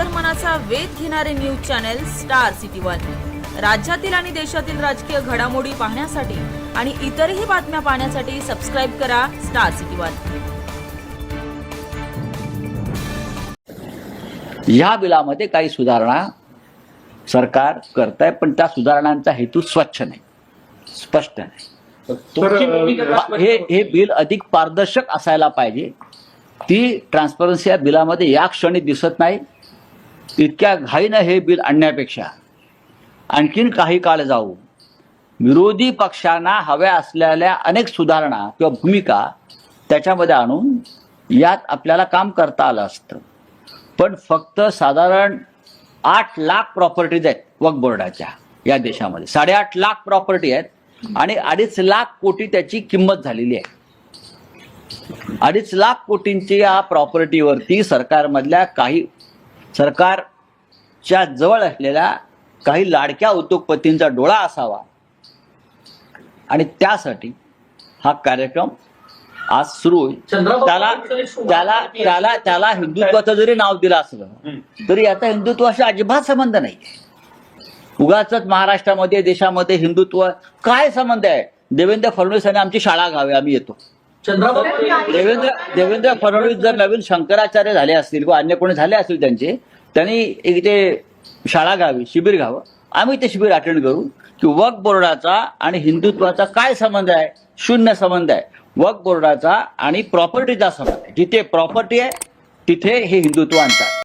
अंतर्मनाचा वेध घेणारे news channel star city one. राज्यातील आणि देशातील राजकीय घडामोडी पाहण्यासाठी आणि इतरही बातम्या पाहण्यासाठी सबस्क्राईब करा स्टार सिटी वन. ह्या बिलामध्ये काही सुधारणा सरकार करत आहे पण त्या सुधारणांचा हेतू स्वच्छ नाही. स्पष्ट नाही. हे हे बिल अधिक पारदर्शक असायला पाहिजे. ती ट्रान्सपरन्सी या बिलामध्ये या क्षणी दिसत नाही. इतक्या घाईनं हे बिल आणण्यापेक्षा आणखीन काही काळ जाऊ. विरोधी पक्षांना हव्या असलेल्या अनेक सुधारणा किंवा भूमिका त्याच्यामध्ये आणून यात आपल्याला काम करता आलं असतं. पण फक्त साधारण आठ लाख प्रॉपर्टीज आहेत वक्फ बोर्डाच्या या देशामध्ये. साडेआठ लाख प्रॉपर्टी आहेत आणि अडीच लाख कोटी त्याची किंमत झालेली आहे. अडीच लाख कोटींची या प्रॉपर्टीवरती सरकारमधल्या काही सरकारच्या जवळ असलेल्या काही लाडक्या उद्योगपतींचा डोळा असावा. आणि त्यासाठी हा कार्यक्रम आज सुरू त्याला त्याला त्याला त्याला हिंदुत्वाचं जरी नाव दिलं असलं तरी आता हिंदुत्वाशी अजिबात संबंध नाही. उगाच महाराष्ट्रामध्ये देशामध्ये हिंदुत्व काय संबंध आहे? देवेंद्र फडणवीस यांनी आमची शाळा घावी आम्ही येतो. देवेंद्र देवेंद्र फडणवीस जर नवीन शंकराचार्य झाले असतील किंवा अन्य कोणी झाले असतील त्यांचे त्यांनी एक ते शाळा घ्यावी शिबिर घ्यावं. आम्ही ते शिबिर अटेंड करू. की वक्फ बोर्डाचा आणि हिंदुत्वाचा काय संबंध आहे? शून्य संबंध आहे. वक्फ बोर्डाचा आणि प्रॉपर्टीचा संबंध आहे. जिथे प्रॉपर्टी आहे तिथे हे हिंदुत्व आणतात.